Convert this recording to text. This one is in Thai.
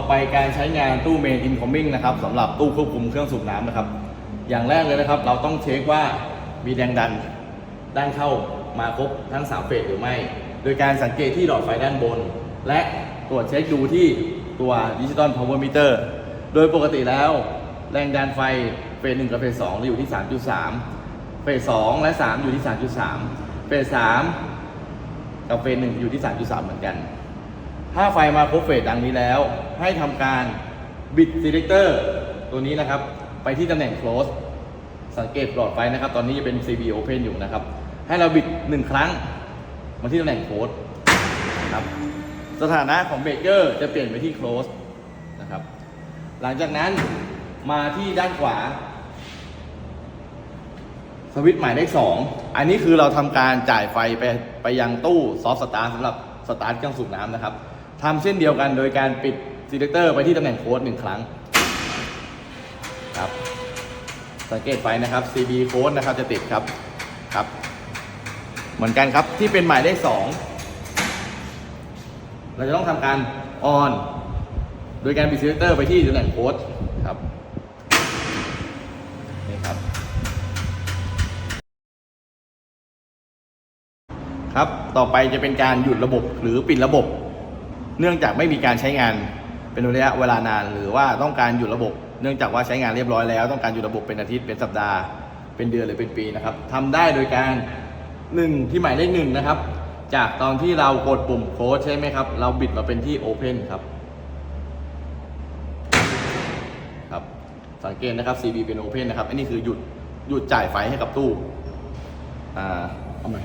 อไปการใช้งานตู้เมนอินคอมมิ่งนะครับสำหรับตู้ควบคุมเครื่องสูบน้ำนะครับ อย่างแรกเลยนะครับ เราต้องเช็คว่ามีแรงดันด้านเข้ามาครบทั้ง3เฟสหรือไม่ โดยการสังเกตที่หลอดไฟด้านบน และตรวจเช็คดูที่ตัวดิจิตอลพาวเวอร์มิเตอร์โดยปกติแล้ว แรงดันไฟเฟส1กับเฟส2องอยู่ที่ 3.3 เฟส2และ 3 อยู่ที่ 3.3 เฟส3กับเฟส1อยู่ที่ 3.3 เหมือนกัน ถ้าไฟมาครบเฟสดังนี้แล้ว ให้ทำการบิด selector ตัวนี้นะครับ ไปที่ตำแหน่ง close สังเกตหลอดไฟนะครับ ตอนนี้จะเป็น CB open อยู่นะครับ ให้เราบิด 1 ครั้ง มาที่ตำแหน่ง close นะครับ สถานะของเบรกเกอร์จะเปลี่ยนไปที่ close นะครับ หลังจากนั้นมาที่ด้านขวา สวิตช์หมายเลขสองอันนี้คือเราทำการจ่ายไฟไปไปยังตู้ซอฟต์สตาร์สำหรับสตาร์ทเครื่องสูบน้ำนะครับ ทำเช่นเดียวกันโดยการปิดซีเลคเตอร์ไปที่ตำแหน่งโค้ดหนึ่งครั้งครับสังเกตไฟนะครับ CB โค้ดนะครับจะติดครับครับ เหมือนกันครับที่เป็นหมายเลขสองเราจะต้องทำการออนโดยการปิดซีเลคเตอร์ไปที่ตำแหน่งโค้ดครับนี่ครับ ครับต่อไปจะเป็นการหยุดระบบหรือปิดระบบ เนื่องจากไม่มีการใช้งานเป็นระยะเวลานาน หรือว่าต้องการหยุดระบบ เนื่องจากว่าใช้งานเรียบร้อยแล้ว ต้องการหยุดระบบเป็นอาทิตย์เป็นสัปดาห์ เป็นเดือนหรือเป็นปีนะครับทำได้โดยการหนึ่งที่หมายเลขหนึ่งนะครับ จากตอนที่เรากดปุ่มโค้ดใช่ไหมครับ เราบิดมาเป็นที่ Open ครับครับสังเกตนะครับ CB เป็น Open นะครับอันนี้คือหยุดหยุดจ่ายไฟให้กับตู้อ่าเอาใหม่